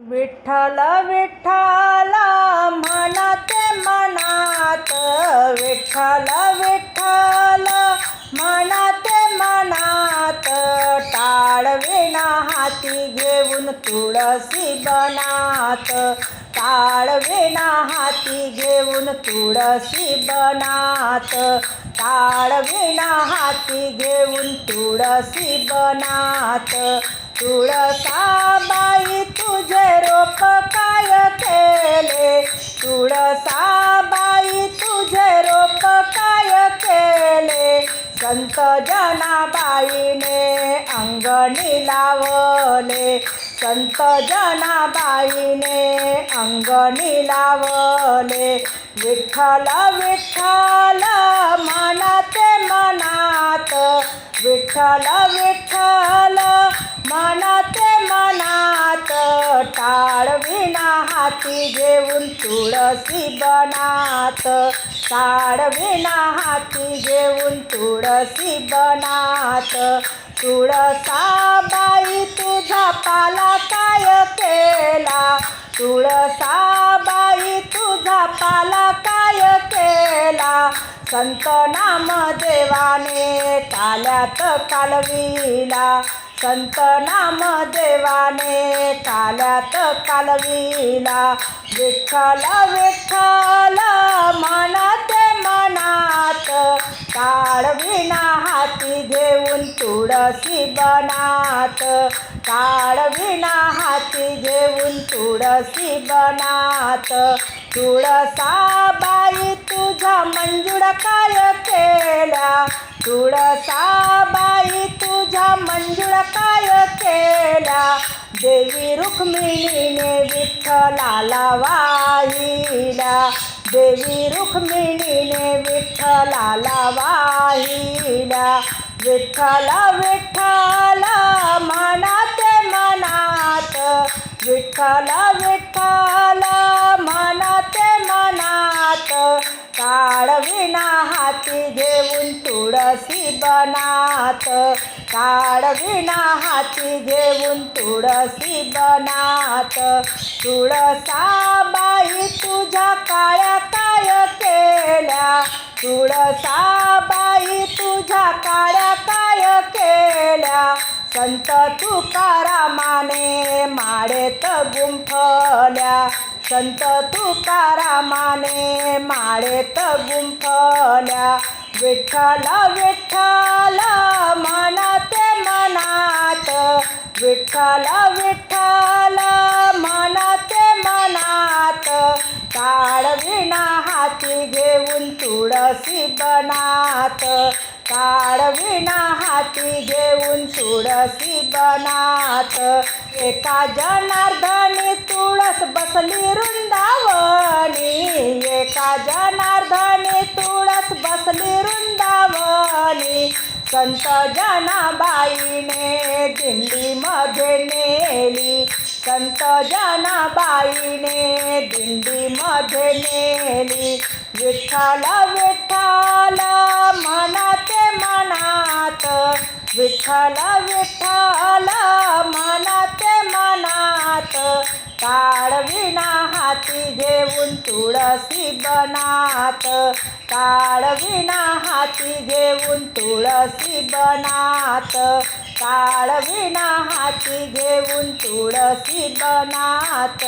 विठ्ठल विठ्ठल म्हणत मनात. विठ्ठल विठ्ठल म्हणत मनात. टाळ हाती घेऊन तुळशी बनात. टाळविना हाती घेऊन तुळशी बनात. टाळविना हाती घेऊन तुळशी बनात. तुळसाबाई तुझे रोप काय केले? तुळसाबाई तुझे रोप काय केले? संत जनाबाईने अंगणी लावले. संत जनाबाईने अंगणी लावले. विठ्ठल विठ्ठल मनाते मनात. विठ्ठल विठ्ठल मनाते मनात टाळविना हाती घेऊन तुळशी बनात. टाळविना हाती घेऊन तुळशी बनात. तुळसाबाई तुझा पाला काय केला? तुळसाबाई तुझा पाला काय केला? संत नामदेवाने काल्यात कालविला. संत नामदेवाने काल्यात कालविला विठ्ठल विठ्ठल मनाते मनात काळविना हाती घेऊन तुळशी बनात काळविना हाती घेऊन तुळशी बनात बाई तुझा मंजुळा काय केला. तुळसाबाई तुझा मंजुळा काय केला. देवी रुक्मिणीने विठ्ठलाला वाहिला. देवी रुक्मिणीने विठ्ठलाला वाहिला. विठ्ठल विठ्ठल मनात मनात. विठ्ठल विठ्ठल बनात काळ हाती घेऊन तुळशी बनात तुळसाबाई तुझ्या काळ्या काय केल्या? तुळसाबाई तुझ्या काळ्या काय केल्या? संत तुकारामाने माळेत गुंफल्या. संत तुकारामाने माळेत गुंफल्या. विठ्ठला विठ्ठला मनाते मनात. विठ्ठला विठ्ठला मनाते मनात. काळविणा हाती घेऊन तुळशी बनात. काळविणा हाती घेऊन तुळशी बनात. एका जनार्दनी तुळस बसली संत जनाबाईने दिंडीमध्ये नेली. संत जनाबाईने दिंडीमध्ये नेली. विठ्ठल विठ्ठल मनाते मनात. विठ्ठल विठ्ठल मनाते मनात. काळविना हाती घेऊन तुळशी बनात. काळविना हाती घेऊन तुळशी बनात. काळविना हाती घेऊन तुळशी बनात.